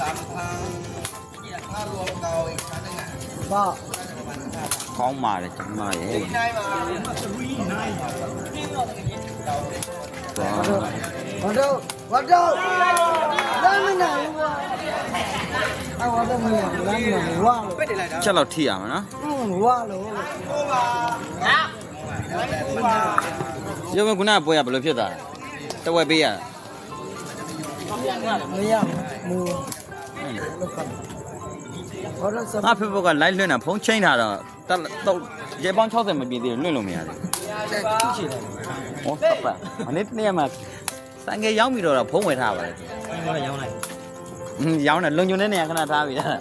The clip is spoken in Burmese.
สามพันนี่ถ้ารวมเตาอีกครั้งหนึงอ่ะบ้าคล้องมาเลยจังมาเองได้มาก็ Waduh, waduh, waduh, waduh, waduh, အဲ့ဝါတော့မင်းကလမ်းမှာဝါလို့ချက်တော့ထိရမှာနော်ဝါလို့ရုပ်မခုနကပွဲရဘယ်လိုဖြစ်သွားလဲတဝက်ပေးရမရဘူးဘာလို့ဆက်အဖေဘကလိုက်လွှင့်တာဖုန်းချိန်ထားတော့တက်တော့ရေပေါင်း60မပြည့်သေးဘူးလွှင့်လို့မရဘူးဟောပတ်ပါမနေ့တနေ့မှစံငယ်ရောက်ပြီတော့ဖုန်းဝယ်ထားပါလေစံငယ်ရောက်လိုက် ရောင်းတယ်လုံချုံတဲ့နေရာခဏထားပြီလား